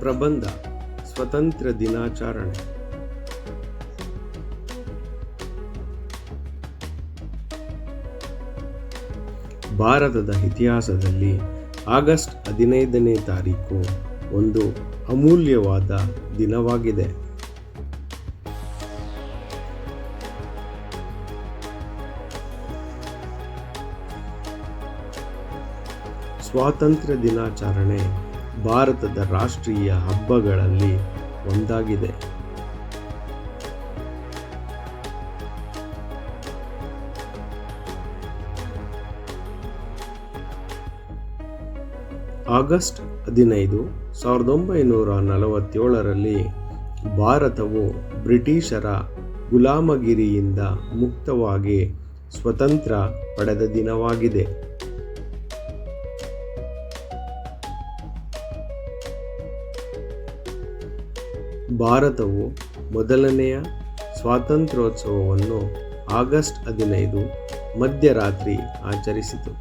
ಪ್ರಬಂಧ ಸ್ವತಂತ್ರ ದಿನಾಚರಣೆ. ಭಾರತದ ಇತಿಹಾಸದಲ್ಲಿ ಆಗಸ್ಟ್ ಹದಿನೈದನೇ ತಾರೀಕು ಒಂದು ಅಮೂಲ್ಯವಾದ ದಿನವಾಗಿದೆ. ಸ್ವಾತಂತ್ರ್ಯ ದಿನಾಚರಣೆ ಭಾರತದ ರಾಷ್ಟ್ರೀಯ ಹಬ್ಬಗಳಲ್ಲಿ ಒಂದಾಗಿದೆ. ಆಗಸ್ಟ್ ಹದಿನೈದು ಸಾವಿರದ ಒಂಬೈನೂರ ನಲವತ್ತೇಳರಲ್ಲಿ ಭಾರತವು ಬ್ರಿಟಿಷರ ಗುಲಾಮಗಿರಿಯಿಂದ ಮುಕ್ತವಾಗಿ ಸ್ವತಂತ್ರ ಪಡೆದ ದಿನವಾಗಿದೆ. ಭಾರತವು ಮೊದಲನೆಯ ಸ್ವಾತಂತ್ರ್ಯೋತ್ಸವವನ್ನು ಆಗಸ್ಟ್ ಹದಿನೈದು ಮಧ್ಯರಾತ್ರಿ ಆಚರಿಸಿತು.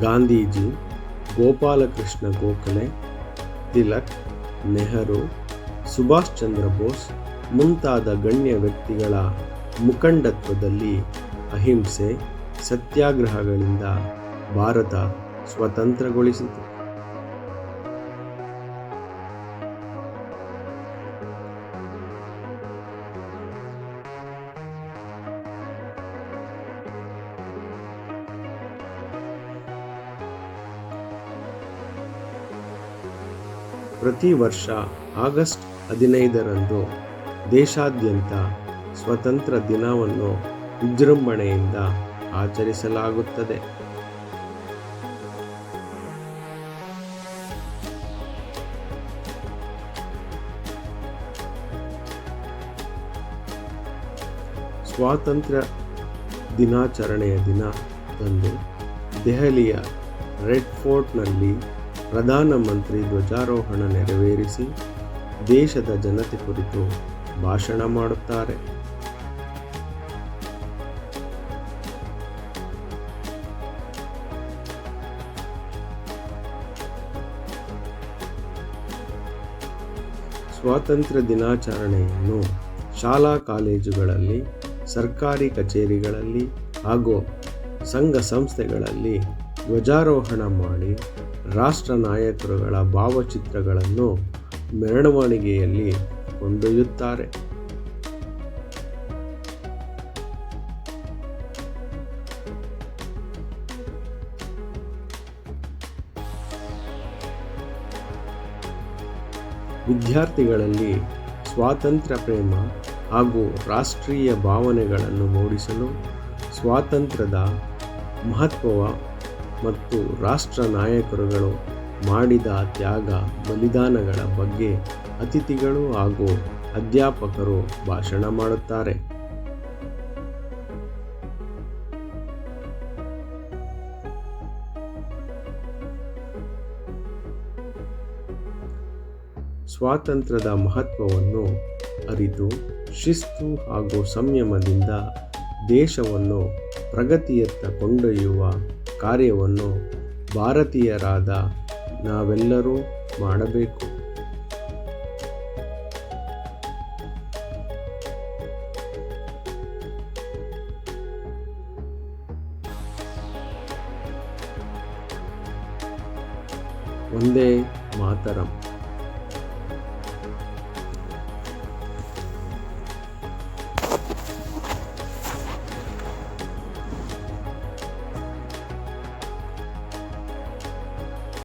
ಗಾಂಧೀಜಿ, ಗೋಪಾಲಕೃಷ್ಣ ಗೋಖಲೆ, ತಿಲಕ್ ನೆಹರು, ಸುಭಾಷ್ ಚಂದ್ರ ಬೋಸ್ ಮುಂತಾದ ಗಣ್ಯ ವ್ಯಕ್ತಿಗಳ ಮುಖಂಡತ್ವದಲ್ಲಿ ಅಹಿಂಸೆ ಸತ್ಯಾಗ್ರಹಗಳಿಂದ ಭಾರತ ಸ್ವತಂತ್ರಗೊಳಿಸಿತು. ಪ್ರತಿ ವರ್ಷ ಆಗಸ್ಟ್ ಹದಿನೈದರಂದು ದೇಶಾದ್ಯಂತ ಸ್ವತಂತ್ರ ದಿನವನ್ನು ವಿಜೃಂಭಣೆಯಿಂದ ಆಚರಿಸಲಾಗುತ್ತದೆ. ಸ್ವಾತಂತ್ರ್ಯ ದಿನಾಚರಣೆಯ ದಿನ ಅಂದು ದೆಹಲಿಯ ರೆಡ್ ಫೋರ್ಟ್ನಲ್ಲಿ ಪ್ರಧಾನಮಂತ್ರಿ ಧ್ವಜಾರೋಹಣ ನೆರವೇರಿಸಿ ದೇಶದ ಜನತೆ ಕುರಿತು ಭಾಷಣ ಮಾಡುತ್ತಾರೆ. ಸ್ವಾತಂತ್ರ್ಯ ದಿನಾಚರಣೆಯನ್ನು ಶಾಲಾ ಕಾಲೇಜುಗಳಲ್ಲಿ, ಸರ್ಕಾರಿ ಕಚೇರಿಗಳಲ್ಲಿ ಹಾಗೂ ಸಂಘ ಸಂಸ್ಥೆಗಳಲ್ಲಿ ಧ್ವಜಾರೋಹಣ ಮಾಡಿ ರಾಷ್ಟ್ರ ನಾಯಕರುಗಳ ಭಾವಚಿತ್ರಗಳನ್ನು ಮೆರವಣಿಗೆಯಲ್ಲಿ ಕೊಂಡೊಯ್ಯುತ್ತಾರೆ. ವಿದ್ಯಾರ್ಥಿಗಳಲ್ಲಿ ಸ್ವಾತಂತ್ರ್ಯ ಪ್ರೇಮ ಹಾಗೂ ರಾಷ್ಟ್ರೀಯ ಭಾವನೆಗಳನ್ನು ಮೂಡಿಸಲು ಸ್ವಾತಂತ್ರ್ಯದ ಮಹತ್ವ ಮತ್ತು ರಾಷ್ಟ್ರ ನಾಯಕರುಗಳು ಮಾಡಿದ ತ್ಯಾಗ ಬಲಿದಾನಗಳ ಬಗ್ಗೆ ಅತಿಥಿಗಳು ಹಾಗೂ ಅಧ್ಯಾಪಕರು ಭಾಷಣ ಮಾಡುತ್ತಾರೆ. ಸ್ವಾತಂತ್ರ್ಯದ ಮಹತ್ವವನ್ನು ಅರಿತು ಶಿಸ್ತು ಹಾಗೂ ಸಂಯಮದಿಂದ ದೇಶವನ್ನು ಪ್ರಗತಿಯತ್ತ ಕೊಂಡೊಯ್ಯುವ ಕಾರ್ಯವನ್ನು ಭಾರತೀಯರಾದ ನಾವೆಲ್ಲರೂ ಮಾಡಬೇಕು. ಒಂದೇ ಮಾತರಂ.